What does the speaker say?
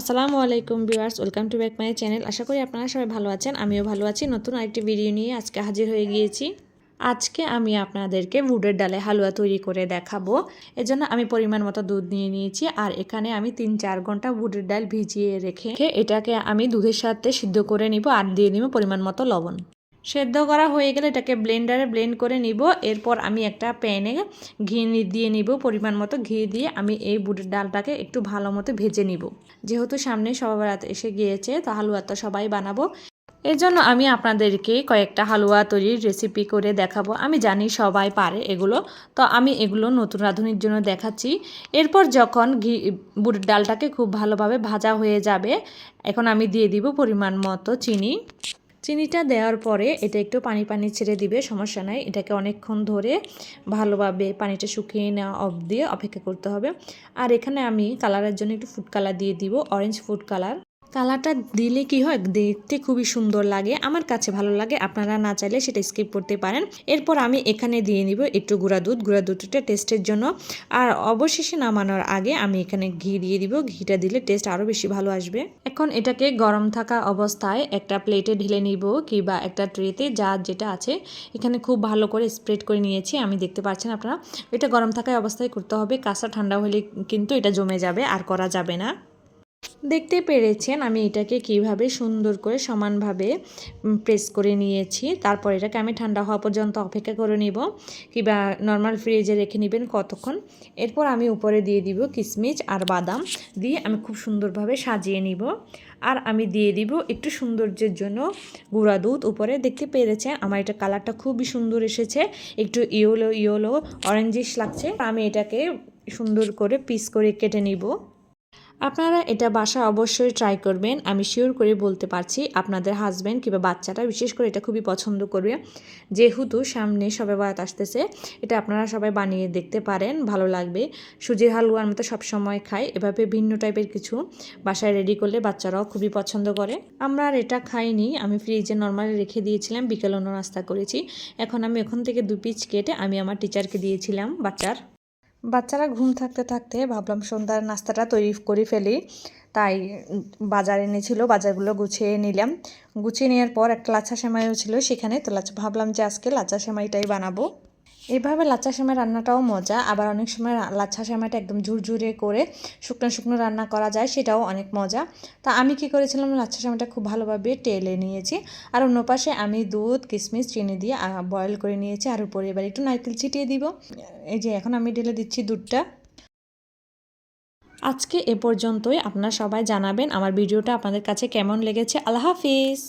আসসালামু আলাইকুম viewers, welcome to back my channel. আশা করি আপনারা সবাই ভালো আছেন, আমিও ভালো আছি। নতুন আরেকটি ভিডিও নিয়ে আজকে হাজির হয়ে গিয়েছি। আজকে আমি আপনাদেরকে বুডের ডালে হালুয়া তৈরি করে দেখাবো। এজন্য আমি পরিমাণ মতো দুধ নিয়ে নিয়েছি আর এখানে আমি তিন চার ঘণ্টা বুডের ডাল ভিজিয়ে রেখে এটাকে আমি দুধের সাথে সিদ্ধ করে নিব আর দিয়ে নিব পরিমাণ মতো লবণ। সেদ্ধ করা হয়ে গেলে এটাকে ব্লেন্ডারে ব্লেন্ড করে নিব। এরপর আমি একটা প্যানে ঘি দিয়ে নিব, পরিমাণ মতো ঘি দিয়ে। আমি এই বুটের ডালটাকে একটু ভালো মতো ভেজে নিব। যেহেতু সামনে সবাই এসে গিয়েছে, তো হালুয়া তো সবাই বানাবো। এর জন্য আমি আপনাদেরকে কয়েকটা হালুয়া তৈরির রেসিপি করে দেখাবো। আমি জানি সবাই পারে এগুলো, তো আমি এগুলো নতুন রাঁধুনির জন্য দেখাচ্ছি। এরপর যখন ঘি, বুটের ডালটাকে খুব ভালোভাবে ভাজা হয়ে যাবে, এখন আমি দিয়ে দিব পরিমাণ মতো চিনি। চিনিটা দেওয়ার পরে এটা একটু পানি পানি ছেড়ে দিবে, সমস্যা নাই। এটাকে অনেকক্ষণ ধরে ভালোভাবে পানিটা শুকিয়ে নেওয়া অব দিয়ে অপেক্ষা করতে হবে। আর এখানে আমি কালারের জন্য একটু ফুড কালার দিয়ে দিব অরেঞ্জ ফুড কালার কালারটা দিলে কি হয়? দেখতে খুবই সুন্দর লাগে, আমার কাছে ভালো লাগে। আপনারা না চাইলে সেটা স্কিপ করতে পারেন। এরপর আমি এখানে দিয়ে নিব একটু গুঁড়া দুধ। গুঁড়া দুধটা টেস্টের জন্য। আর অবশেষে নামানোর আগে আমি এখানে ঘি দিয়ে দিব। ঘিটা দিলে টেস্ট আরও বেশি ভালো আসবে। এখন এটাকে গরম থাকা অবস্থায় একটা প্লেটে ঢেলে নিব কিংবা একটা ট্রেতে যা যেটা আছে। এখানে খুব ভালো করে স্প্রেড করে নিয়েছি। আমি দেখতে পাচ্ছেন আপনারা। এটা গরম থাকা অবস্থায় করতে হবে। কাঁচা ঠান্ডা হলে কিন্তু এটা জমে যাবে, আর করা যাবে না। দেখতে পেরেছেন আমি এটাকে কীভাবে সুন্দর করে সমানভাবে প্রেস করে নিয়েছি। তারপর এটাকে আমি ঠান্ডা হওয়া পর্যন্ত অপেক্ষা করে নিব। কিংবা নর্মাল ফ্রিজে রেখে নেবেন কতক্ষণ। এরপর আমি উপরে দিয়ে দিব কিশমিশ আর বাদাম। দিয়ে আমি খুব সুন্দরভাবে সাজিয়ে নিব। আর আমি দিয়ে দিব একটু সৌন্দর্যের জন্য গুঁড়া দুধ উপরে। দেখতে পেরেছেন? আমার এটা কালারটা খুবই সুন্দর এসেছে। একটু ইয়েলো ইয়েলো অরেঞ্জিশ লাগছে। আমি এটাকে সুন্দর করে পিস করে কেটে নিব। আপনারা এটা বাসা অবশ্যই ট্রাই করবেন। আমি শিওর করে বলতে পারছি আপনাদের হাজব্যান্ড কিংবা বাচ্চাটা, বিশেষ করে এটা খুবই পছন্দ করবে। যেহেতু সামনে সবাই বারাত আসতেছে, এটা আপনারা সবাই বানিয়ে দেখতে পারেন, ভালো লাগবে। সুজির হালুয়ার মতো সবসময় খাই, এভাবে ভিন্ন টাইপের কিছু বাসায় রেডি করলে বাচ্চারাও খুবই পছন্দ করে। আমরা আর এটা খাইনি, আমি ফ্রিজে নর্মালি রেখে দিয়েছিলাম, বিকেল অন্য নাস্তা করেছি। এখন আমি ওখান থেকে দু পিচ কেটে আমি আমার টিচারকে দিয়েছিলাম, বাচ্চার। বাচ্চারা ঘুম থাকতে থাকতে ভাবলাম সন্ধ্যার নাস্তাটা তৈরি করে ফেলি। তাই বাজার এনেছিল, বাজারগুলো গুছিয়ে নিলাম। গুছিয়ে নেওয়ার পর একটা লাচা সেমাইও ছিল সেখানে। তো লাচা ভাবলাম যে আজকে লাচা সেমাইটাই বানাবো। এভাবে লাচ্ছা সেমাই রান্নাটাও মজা, আবার অনেক সময় লাচ্ছা সেমাইটা একদম ঝুরঝুরে করে শুকনো শুকনো রান্না করা যায়, সেটাও অনেক মজা। তা আমি কি করেছিলাম লাচ্ছা সেমাইটা খুব ভালোভাবে টেলে নিয়েছি। আর অন্য পাশে আমি দুধ কিশমিশ চিনি দিয়ে বয়েল করে নিয়েছি। আর উপরে এবার একটু নারকেল ছিটিয়ে দিব। এই যে এখন আমি ঢেলে দিচ্ছি দুধটা। আজকে এ পর্যন্তই। আপনারা সবাই জানাবেন আমার ভিডিওটা আপনাদের কাছে কেমন লেগেছে। আল্লাহ হাফিজ।